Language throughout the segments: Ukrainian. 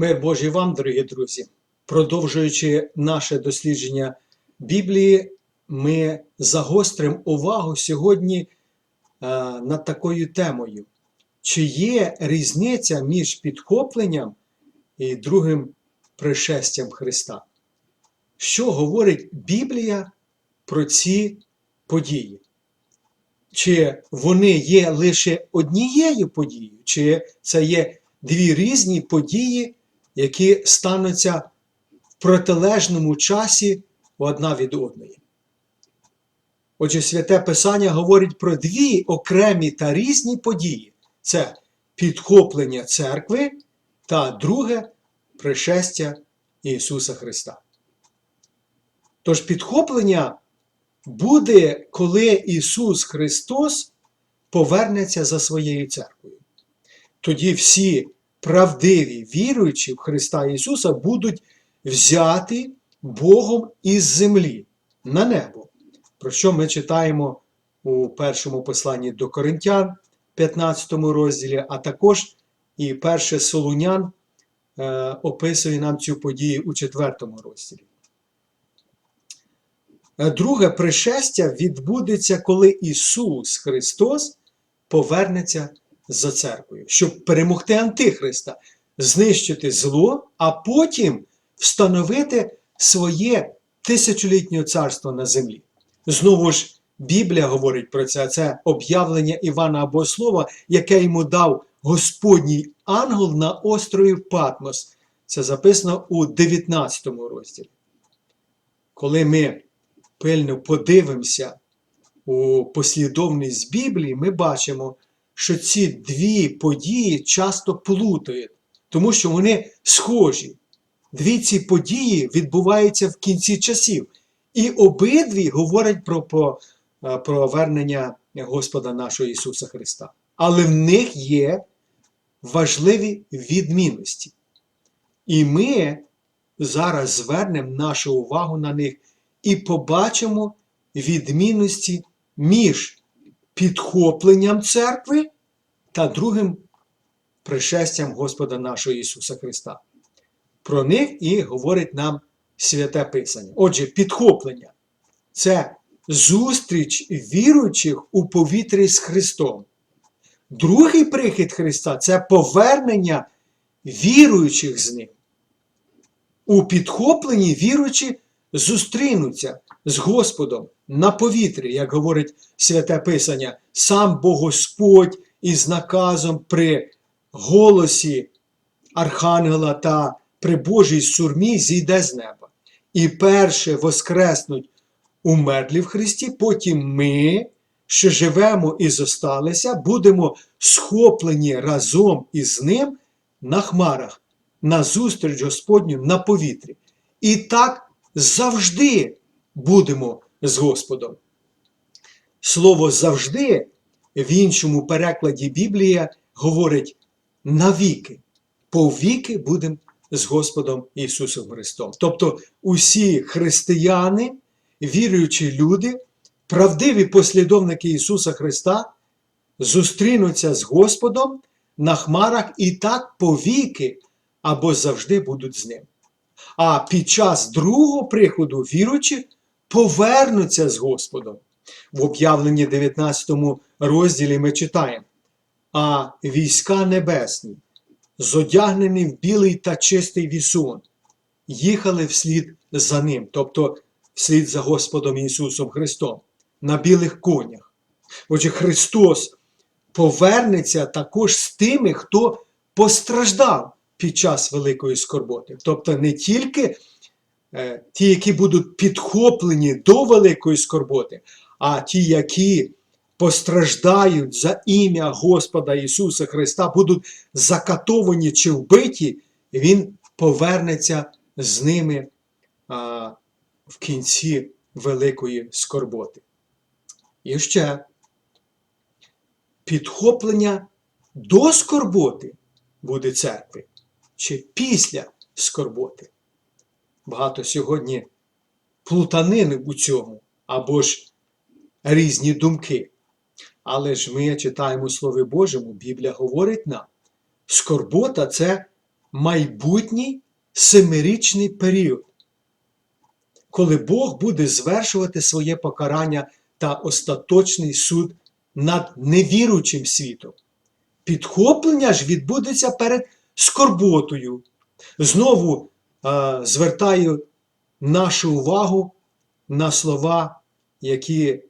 Мир Божий вам, дорогі друзі. Продовжуючи наше дослідження Біблії, ми загостримо увагу сьогодні е, над такою темою. Чи є різниця між підхопленням і другим пришестям Христа? Що говорить Біблія про ці події? Чи вони є лише однією подією, чи це є дві різні події, які стануться в протилежному часі одна від одної? Отже, святе Писання говорить про дві окремі та різні події: це підхоплення церкви та друге пришестя Ісуса Христа. Тож підхоплення буде, коли Ісус Христос повернеться за своєю церквою. Тоді всі правдиві віруючі в Христа Ісуса будуть взяті Богом із землі на небо. Про що ми читаємо у першому посланні до Коринтян, 15 розділі, а також і перше Солунян е, описує нам цю подію у 4 розділі. Е, Друге пришестя відбудеться, коли Ісус Христос повернеться за церквою, щоб перемогти Антихриста, знищити зло, а потім встановити своє тисячолітнє царство на землі. Знову ж, Біблія говорить про це, це об'явлення Івана Богослова, яке йому дав Господній ангел на острові Патмос. Це записано у 19 розділі. Коли ми пильно подивимося у послідовність Біблії, ми бачимо, що ці дві події часто плутають, тому що вони схожі. Дві ці події відбуваються в кінці часів. І обидві говорять про, про, про вернення Господа нашого Ісуса Христа. Але в них є важливі відмінності. І ми зараз звернемо нашу увагу на них і побачимо відмінності між підхопленням церкви та другим пришестям Господа нашого Ісуса Христа. Про них і говорить нам святе Писання. Отже, підхоплення це зустріч віруючих у повітрі з Христом. Другий прихід Христа це повернення віруючих з Ним. У підхопленні віруючі зустрінуться з Господом на повітрі, як говорить святе Писання, сам Бог із наказом при голосі Архангела та при Божій сурмі зійде з неба. І перше воскреснуть умерлі в Христі, потім ми, що живемо і зосталися, будемо схоплені разом із Ним на хмарах, на зустріч Господню на повітрі. І так завжди будемо з Господом. Слово завжди в іншому перекладі Біблія говорить навіки, повіки будемо з Господом Ісусом Христом. Тобто усі християни, віруючі люди, правдиві послідовники Ісуса Христа зустрінуться з Господом на хмарах і так повіки або завжди будуть з ним. А під час другого приходу віруючі повернуться з Господом. В об'явленні 19 розділі ми читаємо: А війська небесні, зодягнені в білий та чистий вісон, їхали вслід за ним, тобто вслід за Господом Ісусом Христом, на білих конях. Отже, Христос повернеться також з тими, хто постраждав під час великої скорботи. Тобто не тільки ті, які будуть підхоплені до великої скорботи, а ті, які постраждають за ім'я Господа Ісуса Христа, будуть закатовані чи вбиті, Він повернеться з ними а, в кінці великої скорботи. І ще підхоплення до скорботи буде церкви чи після скорботи. Багато сьогодні плутанини у цьому або ж різні думки. Але ж ми читаємо Слові Божому, Біблія говорить нам, скорбота це майбутній семирічний період, коли Бог буде звершувати своє покарання та остаточний суд над невіручим світом. Підхоплення ж відбудеться перед скорботою. Знову звертаю нашу увагу на слова, які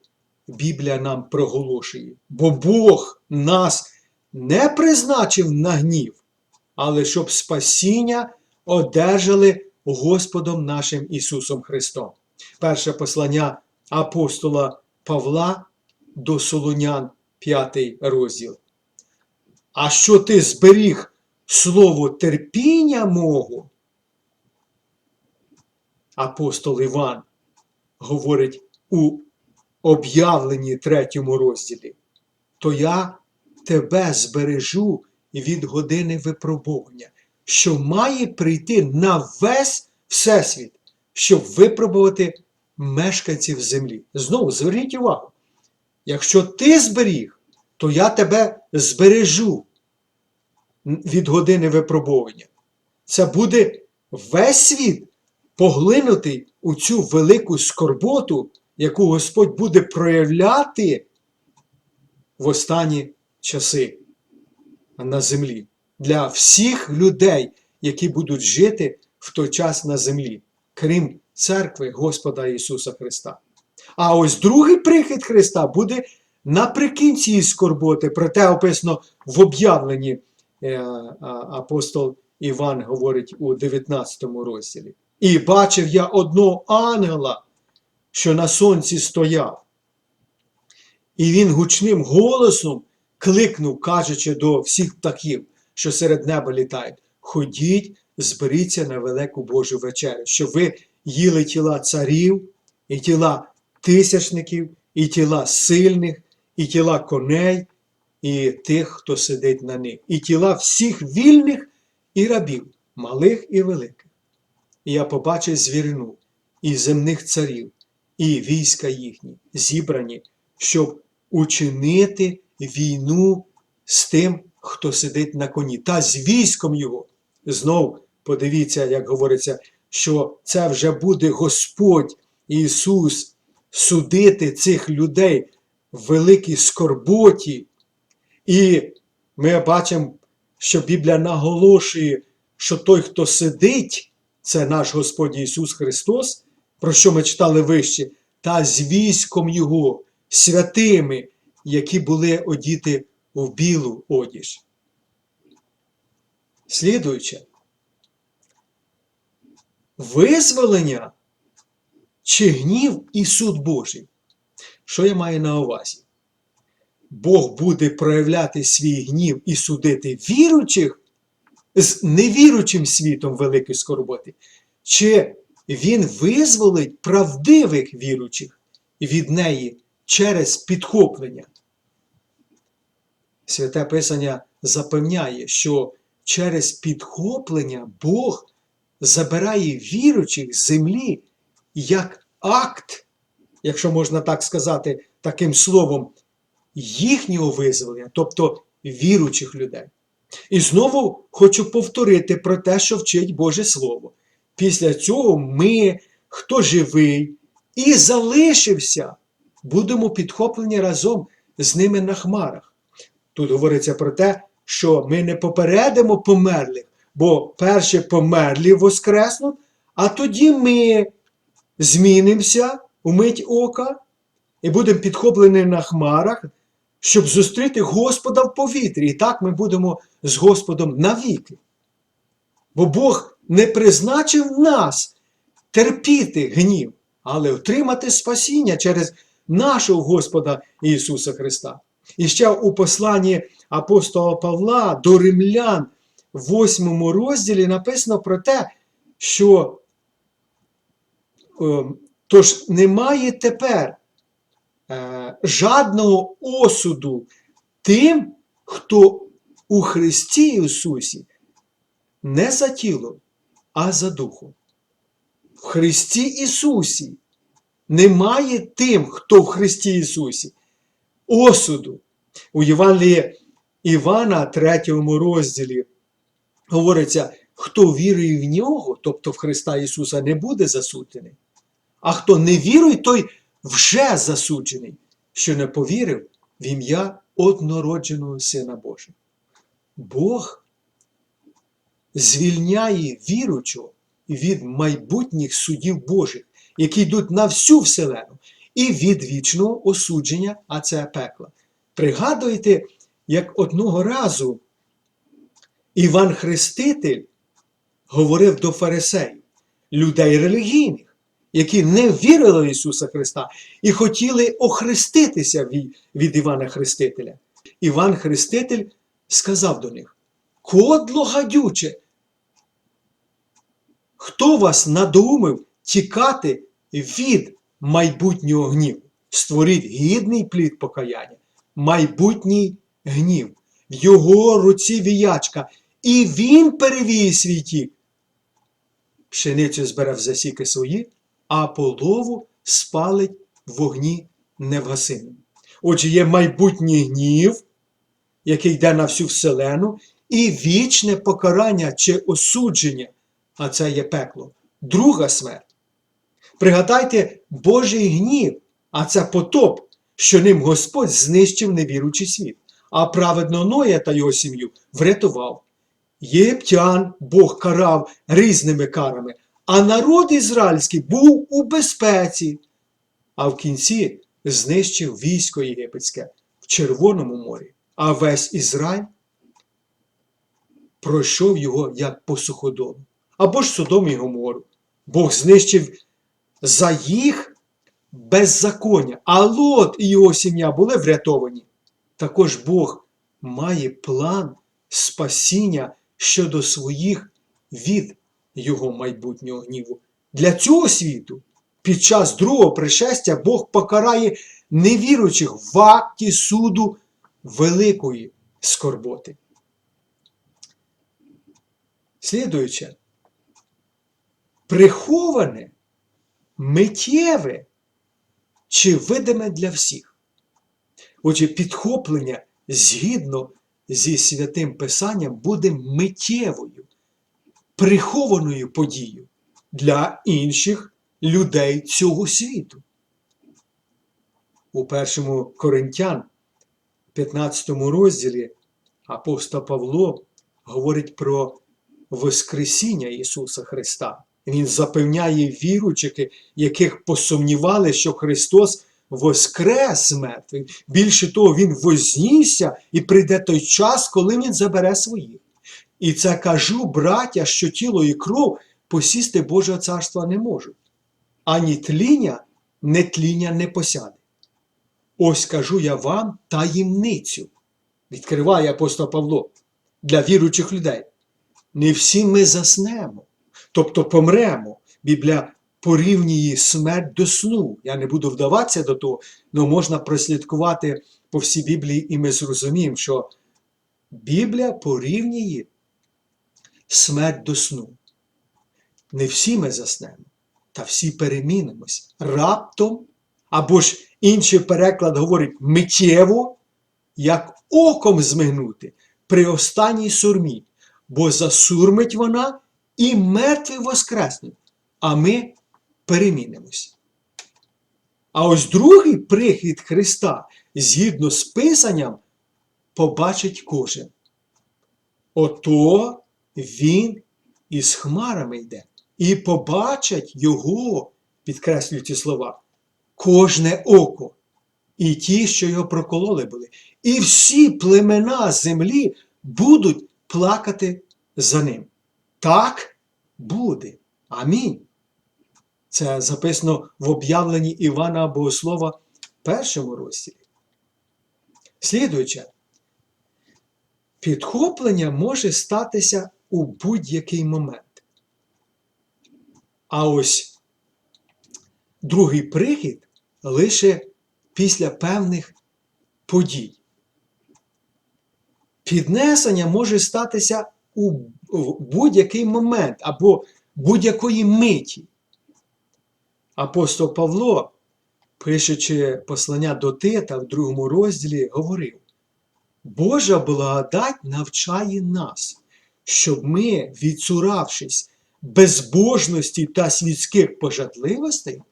Біблія нам проголошує. Бо Бог нас не призначив на гнів, але щоб спасіння одержали Господом нашим Ісусом Христом. Перше послання апостола Павла до Солонян, 5 розділ. А що ти зберіг слово терпіння мого? Апостол Іван говорить у об'явленні третьому розділі, то я тебе збережу від години випробування, що має прийти на весь всесвіт, щоб випробувати мешканців землі. Знову зверніть увагу, якщо ти зберіг, то я тебе збережу від години випробування. Це буде весь світ поглинутий у цю велику скорботу, яку Господь буде проявляти в останні часи на землі для всіх людей, які будуть жити в той час на землі, крім церкви Господа Ісуса Христа. А ось другий прихід Христа буде наприкінці скорботи, проте описано в об'явленні е, апостол Іван говорить у 19 розділі. І бачив я одного ангела, що на сонці стояв. І він гучним голосом кликнув, кажучи до всіх птахів, що серед неба літають: Ходіть, зберіться на велику Божу вечерю, щоб ви їли тіла царів, і тіла тисячників, і тіла сильних, і тіла коней, і тих, хто сидить на них, і тіла всіх вільних і рабів, малих і великих. І я побачив звірину і земних царів, і війська їхні, зібрані, щоб учинити війну з тим, хто сидить на коні, та з військом його. Знов подивіться, як говориться, що це вже буде Господь Ісус судити цих людей в великій скорботі. І ми бачимо, що Біблія наголошує, що той, хто сидить, це наш Господь Ісус Христос, про що ми читали вище, та з військом Його, святими, які були одіти в білу одіж. Слідуюче, визволення чи гнів і суд Божий. Що я маю на увазі? Бог буде проявляти свій гнів і судити віруючих з невіручим світом великої скорботи, чи Він визволить правдивих віруючих від неї через підхоплення. Святе Писання запевняє, що через підхоплення Бог забирає віруючих з землі як акт, якщо можна так сказати, таким словом, їхнього визволення, тобто віруючих людей. І знову хочу повторити про те, що вчить Боже Слово. Після цього ми, хто живий і залишився, будемо підхоплені разом з ними на хмарах. Тут говориться про те, що ми не попередимо померлих, бо перші померлі воскреснуть, а тоді ми змінимося у мить ока і будемо підхоплені на хмарах, щоб зустріти Господа в повітрі. І так ми будемо з Господом навіки. Бо Бог не призначив нас терпіти гнів, але отримати спасіння через нашого Господа Ісуса Христа. І ще у посланні апостола Павла до римлян в 8 розділі написано про те, що е, тож немає тепер жадного осуду тим, хто у Христі Ісусі не за тілом, а за духом. В Христі Ісусі немає тим, хто в Христі Ісусі. Осуду. У Євангелії Івана, 3 розділі, говориться, хто вірує в нього, тобто в Христа Ісуса, не буде засуджений. А хто не вірує, той вже засуджений, що не повірив в ім'я однородженого Сина Божого. Бог звільняє віручого від майбутніх судів Божих, які йдуть на всю вселену, і від вічного осудження, а це пекло. Пригадуєте, як одного разу Іван Хреститель говорив до фарисеїв, людей релігійних, які не вірили в Ісуса Христа і хотіли охреститися від, Івана Хрестителя. Іван Хреститель сказав до них: Кодло гадюче, хто вас надоумив тікати від майбутнього гніву? Створіть гідний плід покаяння, майбутній гнів, в його руці віячка, і він перевіє свій тік. Пшеницю збере в засіки свої, а полову спалить вогні невгасимим. Отже, є майбутній гнів, який йде на всю вселену, і вічне покарання чи осудження, а це є пекло, друга смерть. Пригадайте Божий гнів, а це потоп, що ним Господь знищив невіручий світ, а праведно Ноя та його сім'ю врятував. Єптян Бог карав різними карами, а народ ізраїльський був у безпеці, а в кінці знищив військо єгипетське в Червоному морі, а весь Ізраїль пройшов його як по суходолу, або ж Содом і Гомору. Бог знищив за їх беззаконня, а Лот і його сім'я були врятовані. Також Бог має план спасіння щодо своїх від його майбутнього гніву. Для цього світу під час другого пришестя Бог покарає невіруючих в акті суду великої скорботи. Слідуюче, приховане, миттєве чи видиме для всіх. Отже, підхоплення згідно зі святим Писанням буде миттєвою, прихованою подією для інших людей цього світу. У першому Коринтян, 15 розділі, апостол Павло говорить про Воскресіння Ісуса Христа. Він запевняє віручих, яких посумнівали, що Христос воскрес мертвих. Більше того, Він вознісся і прийде той час, коли Він забере своїх. І це кажу, браття, що тіло і кров посісти Божого царства не можуть. Ані тління, не тління не посяде. Ось кажу я вам таємницю, відкриває апостол Павло для віруючих людей. Не всі ми заснемо, тобто помремо. Біблія порівнює смерть до сну. Я не буду вдаватися до того, але можна прослідкувати по всій Біблії, і ми зрозуміємо, що Біблія порівнює смерть до сну. Не всі ми заснемо, та всі перемінимось раптом, або ж інший переклад говорить миттєво, як оком змигнути при останній сурмі, бо засурмить вона і мертві воскреснуть, а ми перемінимось. А ось другий прихід Христа, згідно з Писанням, побачить кожен. Ото Він із хмарами йде, і побачать Його, підкреслюють ці слова, кожне око, і ті, що його прокололи були, і всі племена землі будуть плакати за ним. Так буде. Амінь. Це записано в об'явленні Івана Богослова першому розділі. Слідуюче, підхоплення може статися у будь-який момент. А ось другий прихід лише після певних подій. Піднесення може статися у будь-який момент або будь-якої миті. Апостол Павло, пишучи послання до Тита в другому розділі, говорив: Божа благодать навчає нас, щоб ми, відсуравшись безбожності та світських пожадливостей,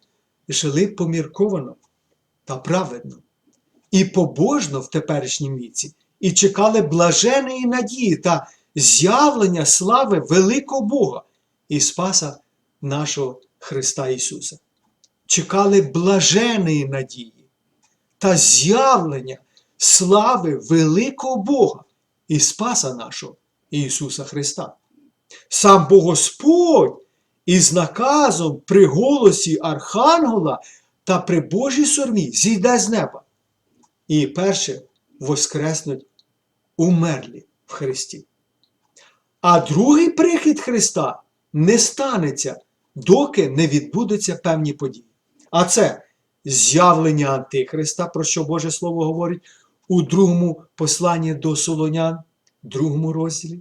жили помірковано та праведно і побожно в теперішнім віці, і чекали блаженої надії та з'явлення слави великого Бога і Спаса нашого Христа Ісуса. Чекали блаженої надії та з'явлення слави великого Бога і Спаса нашого Ісуса Христа. Сам Бог Господь із наказом при голосі Архангела та при Божій сурмі зійде з неба. І перше воскреснуть умерлі в Христі. А другий прихід Христа не станеться, доки не відбудуться певні події. А це з'явлення Антихриста, про що Боже Слово говорить у другому посланні до Солонян, другому розділі.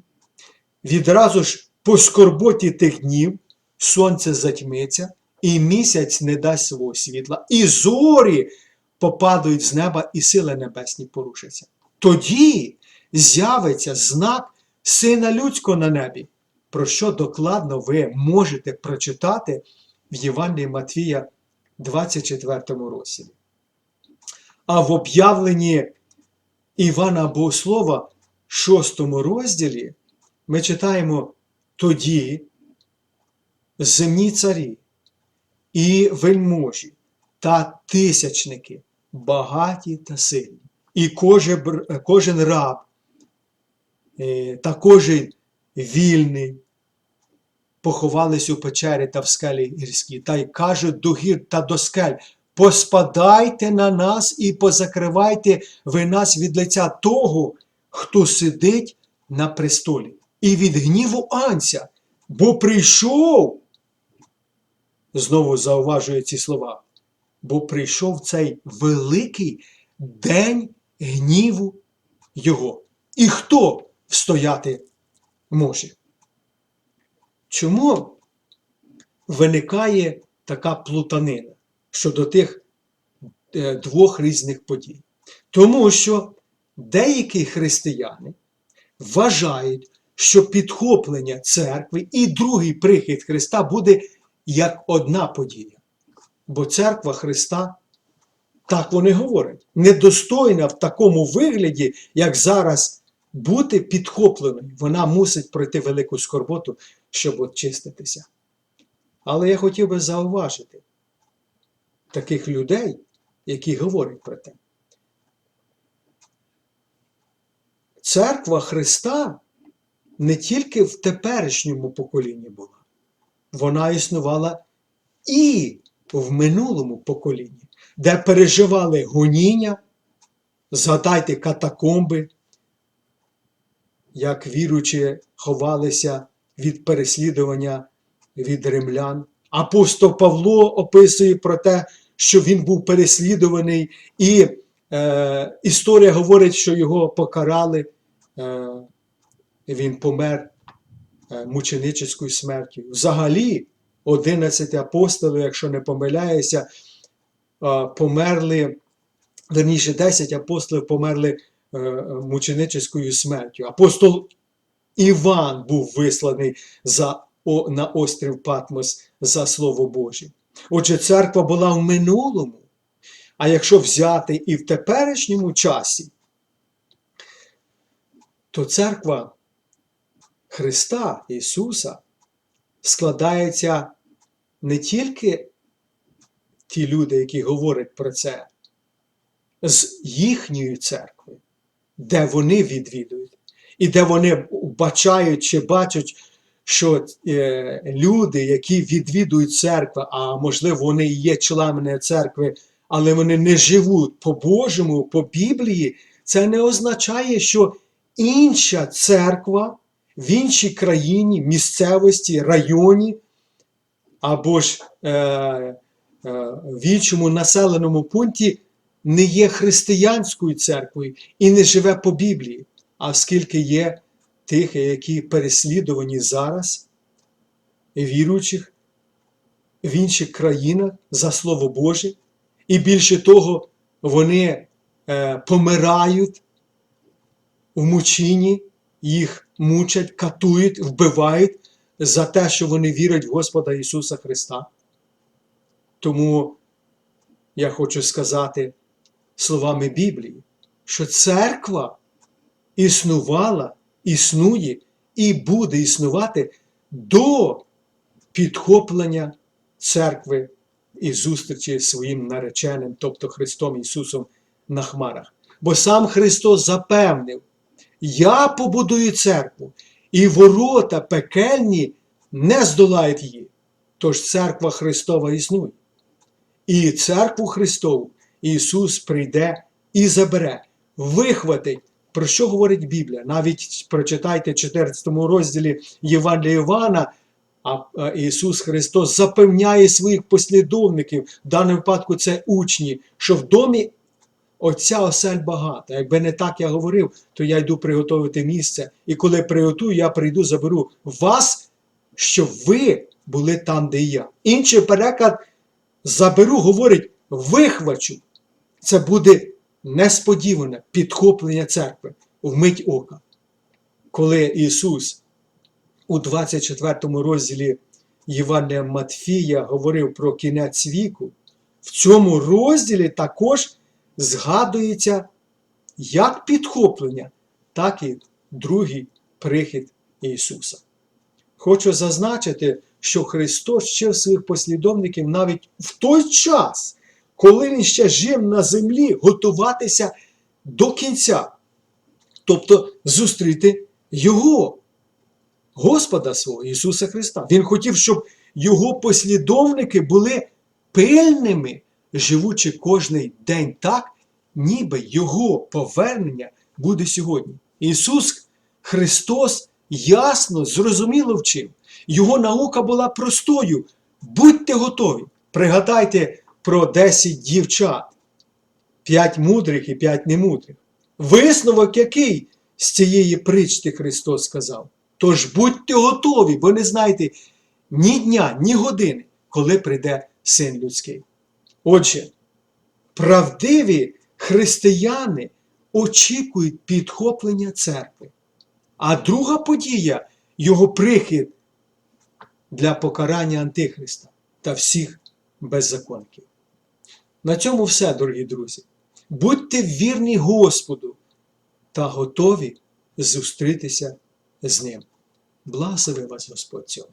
Відразу ж по скорботі тих днів сонце затьмиться, і місяць не дасть свого світла, і зорі попадають з неба, і сили небесні порушаться. Тоді з'явиться знак Сина Людського на небі, про що докладно ви можете прочитати в Євангелії Матвія 24 розділі. А в об'явленні Івана Богослова, 6 розділі, ми читаємо тоді земні царі і вельможі та тисячники, багаті та сильні, і кожен, кожен раб, е, та кожен вільний, поховались у печері та в скелі гірській, та й кажуть до гір та до скель, поспадайте на нас і позакривайте ви нас від лиця того, хто сидить на престолі, і від гніву Анця, бо прийшов, знову зауважує ці слова, бо прийшов цей великий день гніву Його. І хто встояти може? Чому виникає така плутанина щодо тих е, двох різних подій? Тому що деякі християни вважають, що підхоплення церкви і другий прихід Христа буде як одна подія. Бо церква Христа, так вони говорять, недостойна в такому вигляді, як зараз бути підхопленою. Вона мусить пройти велику скорботу, щоб очиститися. Але я хотів би зауважити таких людей, які говорять про те. Церква Христа не тільки в теперішньому поколінні була, вона існувала і в минулому поколінні, де переживали гоніння, згадайте катакомби, як віручі ховалися від переслідування від римлян. Апостол Павло описує про те, що він був переслідуваний, і е, історія говорить, що його покарали, він помер е, мученическою смертю. Взагалі, 11 апостолів, якщо не помиляюся, е, померли, верніше 10 апостолів померли е, мученическою смертю. Апостол Іван був висланий за, о, на острів Патмос за Слово Боже. Отже, церква була в минулому, а якщо взяти і в теперішньому часі, то церква Христа Ісуса складається не тільки ті люди, які говорять про це, з їхньої церкви, де вони відвідують, і де вони бачають чи бачать, що е, люди, які відвідують церкву, а можливо, вони і є членами церкви, але вони не живуть по Божому, по Біблії, це не означає, що інша церква в іншій країні, місцевості, районі або ж е, е, в іншому населеному пункті не є християнською церквою і не живе по Біблії, а скільки є тих, які переслідувані зараз, віруючих в інших країнах за Слово Боже, і більше того, вони е, помирають у мучині, їх мучать, катують, вбивають за те, що вони вірять в Господа Ісуса Христа. Тому я хочу сказати словами Біблії, що церква існувала, існує і буде існувати до підхоплення церкви і зустрічі своїм нареченим, тобто Христом Ісусом на хмарах. Бо сам Христос запевнив, я побудую церкву, і ворота пекельні не здолають її. Тож церква Христова існує. І церкву Христову Ісус прийде і забере, вихватить. Про що говорить Біблія? Навіть прочитайте в 14 розділі Євангелія Івана, а Ісус Христос запевняє своїх послідовників, в даному випадку це учні, що в домі Отця осель багато. Якби не так я говорив, то я йду приготувати місце. І коли приготую, я прийду, заберу вас, щоб ви були там, де я. Інший переклад заберу, говорить, вихвачу. Це буде несподіване підхоплення церкви вмить ока. Коли Ісус у 24 розділі Євангелія Матфія говорив про кінець віку, в цьому розділі також згадується як підхоплення, так і другий прихід Ісуса. Хочу зазначити, що Христос вчив своїх послідовників навіть в той час, коли Він ще жив на землі, готуватися до кінця, тобто зустріти Його, Господа свого Ісуса Христа. Він хотів, щоб Його послідовники були пильними, живучи кожний день так, ніби Його повернення буде сьогодні. Ісус Христос ясно, зрозуміло вчив. Його наука була простою. Будьте готові. Пригадайте про 10 дівчат, 5 мудрих і 5 немудрих. Висновок який з цієї притчі Христос сказав. Тож будьте готові, бо не знаєте ні дня, ні години, коли прийде син людський. Отже, правдиві християни очікують підхоплення церкви. А друга подія його прихід для покарання Антихриста та всіх беззаконків. На цьому все, дорогі друзі. Будьте вірні Господу та готові зустрітися з Ним. Благослови вас Господь цьому.